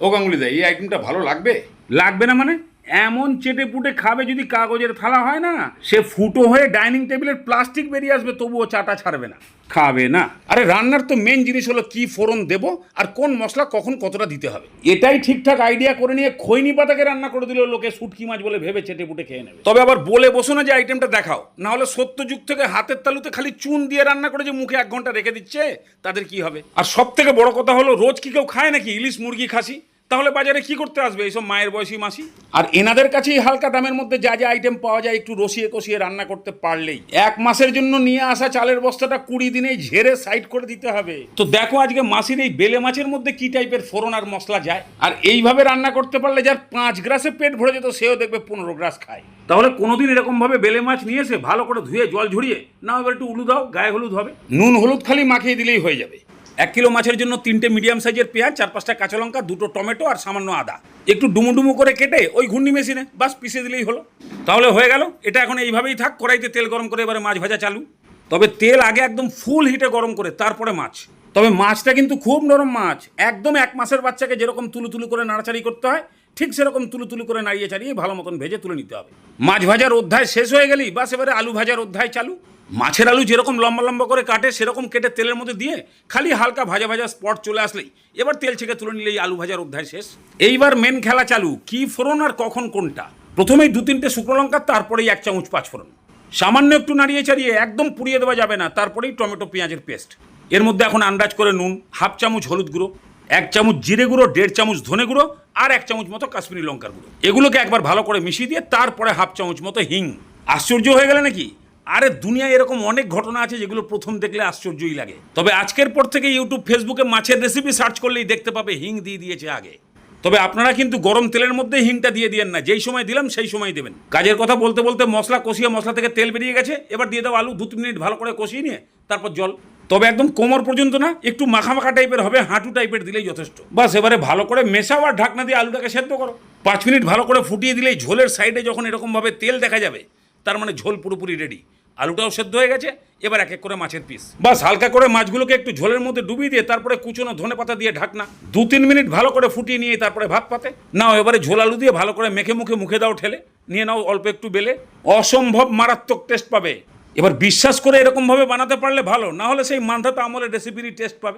ও গাঙ্গুলি দা এই আইটেমটা ভালো লাগবে? লাগবে না মানে? এমন চেটে পুটে খাবে যদি কাগজের থালা হয় না, সে ফুটো হয়ে ডাইনিং টেবিলের প্লাস্টিক বেরিয়ে আসবে, তবুও চাটা ছাড়বে না। খাবে না। আরে রান্নার তো মেন জিনিস হলো কি ফোড়ন দেবো আর কোন মশলা কখন কতটা দিতে হবে। এটাই ঠিকঠাক আইডিয়া করে নিয়ে খৈনি পাতাকে রান্না করে দিলেও লোকে শুটকি মাছ বলে ভেবে চেটে পুটে খেয়ে নেবে। তবে আবার বলে বসো না যে আইটেমটা দেখাও। না হলে সত্য যুগ থেকে হাতের তালুতে খালি চুন দিয়ে রান্না করে যে মুখে এক ঘণ্টা রেখে দিচ্ছে, তাদের কি হবে? আর সব থেকে বড় কথা হলো, রোজ কি কেউ খায় নাকি? ইলিশ মুরগি খাসি? তাহলে বাজারে কি করতে আসবে? এইসব মায়ের বয়সী মাসি? আর এনাদের কাছেই হালকা দামের মধ্যে যা যা আইটেম পাওয়া যায় একটু রসিয়ে কষিয়ে রান্না করতে পারলেই। এক মাসের জন্য নিয়ে আসা চালের বস্তাটা কুড়ি দিনেই ঝেড়ে সাইড করে দিতে হবে। তো দেখো আজকে মাসির এই বেলে মাছের মধ্যে কি টাইপের ফোড়ন আর মশলা যায়? আর এইভাবে রান্না করতে পারলে যার পাঁচ গ্রাসে পেট ভরে যেত সেও দেখবে পনেরো গ্রাস খায়। তাহলে কোনোদিন এরকম ভাবে বেলে মাছ নিয়ে এসে ভালো করে ধুয়ে জল ঝরিয়ে না এবার একটু উলু দাও গায়ে হলুদ হবে। নুন হলুদ খালি মাখিয়ে দিলেই হয়ে যাবে। এক কিলো মাছের জন্য তিনটে মিডিয়াম সাইজের পেঁয়াজ, চার পাঁচটা কাঁচা লঙ্কা, দুটো টমেটো আর সামান্য আদা। একটু ডুমু ডুমু করে কেটে ওই ঘূর্ণি মেশিনে বাস পিষে দিলেই হলো। তাহলে হয়ে গেল, এটা এখন এইভাবেই থাক, কড়াইতে তেল গরম করে এবারে মাছ ভাজা চালু। তবে তেল আগে একদম ফুল হিটে গরম করে, তারপরে মাছ। তবে মাছটা কিন্তু খুব নরম মাছ, একদম এক মাসের বাচ্চাকে যেরকম তুলু তুলু করে নাড়াচাড়ি করতে হয়, ঠিক সেরকম তুলু তুলু করে নাড়িয়ে চাড়িয়ে ভালো মতন ভেজে তুলে নিতে হবে। মাছ ভাজার অধ্যায় শেষ হয়ে গেলেই বাস এবারে আলু ভাজার অধ্যায় চালু। মাছের আলু যেরকম লম্বা লম্বা করে কাটে, সেরকম কেটে তেলের মধ্যে দিয়ে খালি হালকা ভাজা ভাজা স্পট চলে আসলেই। এবার তেল ছেঁকে তুলে নিলেই আলু ভাজার অধ্যায় শেষ। এইবার মেন খেলা চালু, কি ফোড়ন আর কখন কোনটা? প্রথমেই দু তিনটে শুকনো লঙ্কা, তারপরেই এক চামচ পাঁচ ফোড়ন। সামান্য একটু নাড়িয়ে চাড়িয়ে একদম পুড়িয়ে দেওয়া যাবে না, তারপরেই টমেটো, পেঁয়াজের পেস্ট এর মধ্যে এখন আন্দাজ করে নুন, হাফ চামচ হলুদ গুঁড়ো, এক চামচ জিরে গুঁড়ো, দেড় চামচ ধনে গুঁড়ো আর এক চামচ মতো কাশ্মীরি লঙ্কার গুঁড়ো। এগুলোকে একবার ভালো করে মিশিয়ে দিয়ে তারপরে হাফ চামচ মতো হিং। আশ্চর্য হয়ে গেলে নাকি? আরে দুনিয়ায় এরকম অনেক ঘটনা আছে যেগুলো প্রথম দেখলে আশ্চর্যই লাগে। তবে আজকের পর থেকে ইউটিউব ফেসবুকে মাছের রেসিপি সার্চ করলেই দেখতে পাবে হিং দিয়ে দিয়েছে আগে। তবে আপনারা কিন্তু গরম তেলের মধ্যে হিংটা দিয়ে দিয়েন না, যেই সময় দিলাম সেই সময় দেবেন। কাজের কথা বলতে বলতে মশলা কষিয়ে মশলা থেকে তেল বেরিয়ে গেছে, এবার দিয়ে দাও আলু, দু তিন মিনিট ভালো করে কষিয়ে নিয়ে তারপর জল। তবে একদম কোমর পর্যন্ত না, একটু মাখা মাখা টাইপের হবে, হাঁটু টাইপের দিলেই যথেষ্ট। বাস, এবারে ভালো করে মেশাও আর ঢাকনা দিয়ে আলুটাকে সেদ্ধ করো। পাঁচ মিনিট ভালো করে ফুটিয়ে দিলেই ঝোলের সাইডে যখন এরকমভাবে তেল দেখা যাবে তার মানে ঝোল পুরোপুরি রেডি আলুটাও সেদ্ধ হয়ে গেছে, এবার এক এক করে মাছের পিস বাস, হালকা করে মাছগুলোকে একটু ঝোলের মধ্যে ডুবিয়ে দিয়ে তারপরে কুচনো ধনে পাতা দিয়ে ঢাকনা, দু তিন মিনিট ভালো করে ফুটিয়ে নিয়ে তারপরে ভাত পাতে। নাও, এবারে ঝোল আলু দিয়ে ভালো করে মেখে মুখে মুখে দাও ঠেলে। নিয়ে নাও অল্প একটু বেলে। অসম্ভব মারাত্মক টেস্ট পাবে। এবার বিশ্বাস করে এরকমভাবে বানাতে পারলে ভালো, না হলে সেই মান্ধাতা আমলের রেসিপিরই টেস্ট পাবে।